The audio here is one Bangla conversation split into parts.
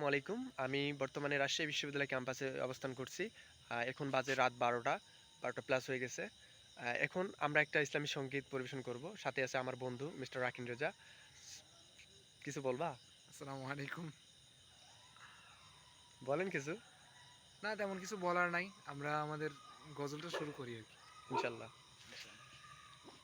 আসসালামু আলাইকুম। আমি বর্তমানে রাজশাহী বিশ্ববিদ্যালয় ক্যাম্পাসে অবস্থান করছি। এখন বাজে রাত বারোটা বারোটা প্লাস হয়ে গেছে। এখন আমরা একটা ইসলামী সংগীত পরিবেশন করব। সাথে আছে আমার বন্ধু মিস্টার রাকিন রেজা। কিছু বলবা? আসসালামু আলাইকুম। বলেন কিছু। না তেমন কিছু বলার নাই। আমরা আমাদের গজলটা শুরু করি আর কি। ইনশাল্লাহ।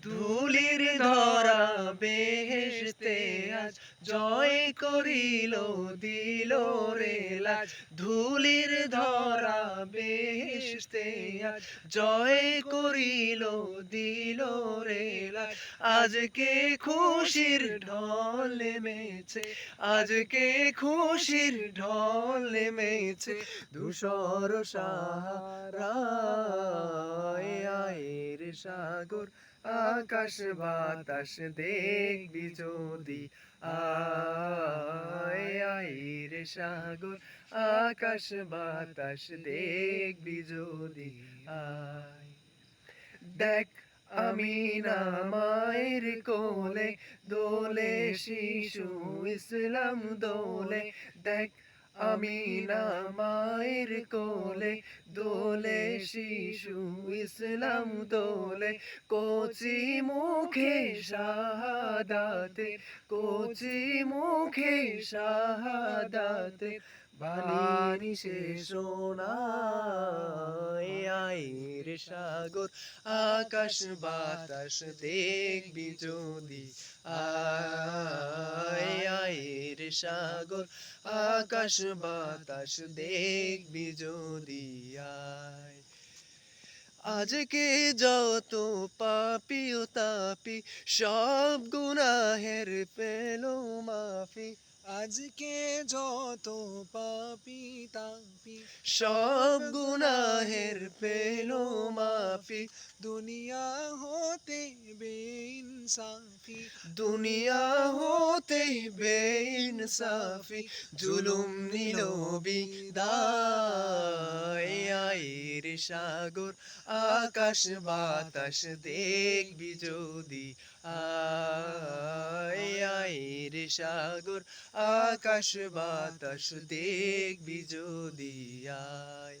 ধুলির ধরা বেহেশতে আজ জয় করিল দিল রে লাজ। ধুলির ধরা আজ জয় করিল দিল রে আজকে খুশির ঢল নেমেছে আজকে খুশির ঢল নেমেছে ধূসর সাহারা আয়ের সাগর আকাশ বাতাস দেখবি যদি আয়ের সাগর আকাশ বাতাস দেখবি যদি দেখ আমি মায়ের কোলে দোলে শিশু ইসলাম দোলে। দেখ আমি না মায়ের কোলে, দোলে শিশু ইসলাম দোলে কোচি মুখে শাহাদাতে, কোচি মুখে শাহাদাতে। বাণী সোনায় আয়ের সাগর, আকাশ বাতাস দেখবি যদি। আয় সাগর, আকাশ বাতাস দেখবি যদি আয়। আজকে যত পাপি ও তাপি, সব গুনাহের পেল মাফি। আজকে যত পাপি, তাপি, সব গুনাহের পেল মাফি। দুনিয়া হতে বেইনসাফি দুনিয়া হতে বেইনসাফি, জুলুম নিল বিদায়। আয়ের সাগর, আকাশ বাতাস দেখবি যদি আয়ের সাগর, আকাশ বাতাস দেখবি যদি আয়।